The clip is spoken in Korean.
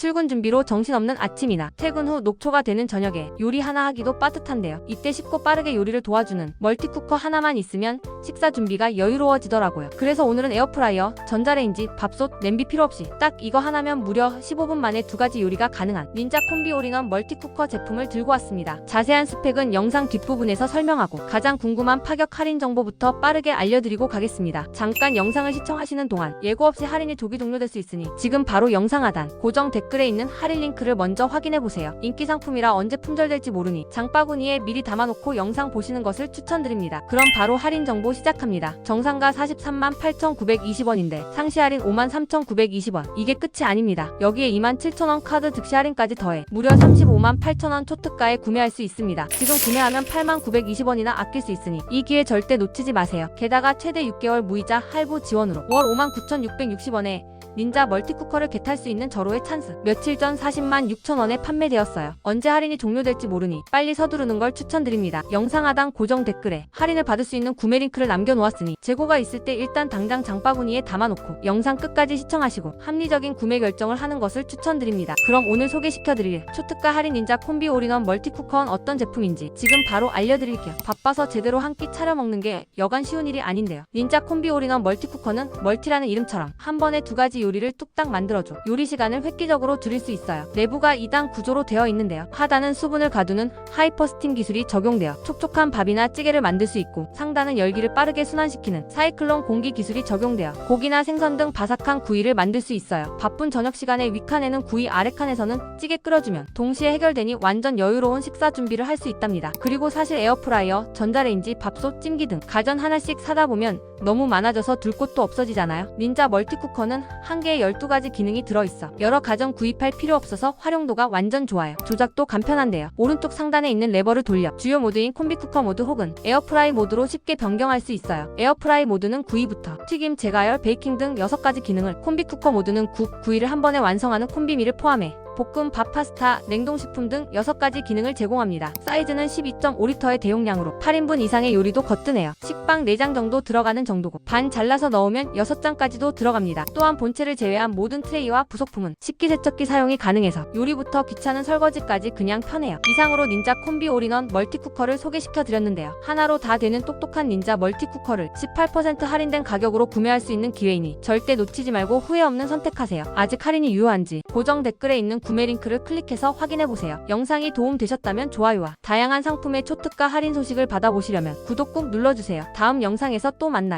출근 준비로 정신없는 아침이나 퇴근 후 녹초가 되는 저녁에 요리 하나 하기도 빠듯한데요. 이때 쉽고 빠르게 요리를 도와주는 멀티쿠커 하나만 있으면 식사 준비가 여유로워지더라고요. 그래서 오늘은 에어프라이어, 전자레인지, 밥솥, 냄비 필요 없이 딱 이거 하나면 무려 15분 만에 두 가지 요리가 가능한 닌자 콤비 올인원 멀티쿠커 제품을 들고 왔습니다. 자세한 스펙은 영상 뒷부분에서 설명하고 가장 궁금한 파격 할인 정보부터 빠르게 알려드리고 가겠습니다. 잠깐 영상을 시청하시는 동안 예고 없이 할인이 조기 종료될 수 있으니 지금 바로 영상 하단 고정 댓글 에 있는 할인 링크를 먼저 확인해 보세요. 인기 상품이라 언제 품절될지 모르니 장바구니에 미리 담아놓고 영상 보시는 것을 추천드립니다. 그럼 바로 할인 정보 시작합니다. 정상가 43만 8,920원인데 상시 할인 5만 3,920원. 이게 끝이 아닙니다. 여기에 2만 7천원 카드 득시 할인까지 더해 무려 35만 8천원 초특가에 구매할 수 있습니다. 지금 구매하면 8만 920원이나 아낄 수 있으니 이 기회 절대 놓치지 마세요. 게다가 최대 6개월 무이자 할부 지원으로 월 5만 9,660원에 닌자 멀티쿠커를 개탈 수 있는 절호의 찬스. 며칠 전 40만 6천 원에 판매되었어요. 언제 할인이 종료될지 모르니 빨리 서두르는 걸 추천드립니다. 영상 하단 고정 댓글에 할인을 받을 수 있는 구매 링크를 남겨놓았으니 재고가 있을 때 일단 당장 장바구니에 담아놓고 영상 끝까지 시청하시고 합리적인 구매 결정을 하는 것을 추천드립니다. 그럼 오늘 소개시켜드릴 초특가 할인 닌자 콤비 올인원 멀티쿠커는 어떤 제품인지 지금 바로 알려드릴게요. 바빠서 제대로 한 끼 차려 먹는 게 여간 쉬운 일이 아닌데요. 닌자 콤비 올인원 멀티쿠커는 멀티라는 이름처럼 한 번에 두 가지 요리를 뚝딱 만들어줘 요리 시간을 획기적으로 줄일 수 있어요. 내부가 2단 구조로 되어 있는데요. 하단은 수분을 가두는 하이퍼 스팀 기술이 적용되어 촉촉한 밥이나 찌개를 만들 수 있고 상단은 열기를 빠르게 순환시키는 사이클론 공기 기술이 적용되어 고기나 생선 등 바삭한 구이를 만들 수 있어요. 바쁜 저녁 시간에 위칸에는 구이 아래칸에서는 찌개 끓여주면 동시에 해결되니 완전 여유로운 식사 준비를 할 수 있답니다. 그리고 사실 에어프라이어, 전자레인지, 밥솥, 찜기 등 가전 하나씩 사다 보면 너무 많아져서 둘 곳도 없어지잖아요. 닌자 멀티쿠커는 한 개에 12가지 기능이 들어있어. 여러 가전 구입할 필요 없어서 활용도가 완전 좋아요. 조작도 간편한데요. 오른쪽 상단에 있는 레버를 돌려 주요 모드인 콤비쿠커 모드 혹은 에어프라이 모드로 쉽게 변경할 수 있어요. 에어프라이 모드는 구이부터 튀김, 재가열, 베이킹 등 6가지 기능을 콤비쿠커 모드는 국, 구이를 한 번에 완성하는 콤비미를 포함해 볶음, 밥, 파스타, 냉동식품 등 6가지 기능을 제공합니다. 사이즈는 12.5리터의 대용량으로 8인분 이상의 요리도 거뜬해요. 식빵 4장 정도 들어가는 정도고 반 잘라서 넣으면 6장까지도 들어갑니다. 또한 본체를 제외한 모든 트레이와 부속품은 식기세척기 사용이 가능해서 요리부터 귀찮은 설거지까지 그냥 편해요. 이상으로 닌자 콤비 올인원 멀티쿠커를 소개시켜 드렸는데요. 하나로 다 되는 똑똑한 닌자 멀티쿠커를 18% 할인된 가격으로 구매할 수 있는 기회이니 절대 놓치지 말고 후회 없는 선택하세요. 아직 할인이 유효한지 고정 댓글에 있는 구매 링크를 클릭해서 확인해 보세요. 영상이 도움 되셨다면 좋아요와 다양한 상품의 초특가 할인 소식을 받아보시려면 구독 꼭 눌러주세요. 다음 영상에서 또 만나요.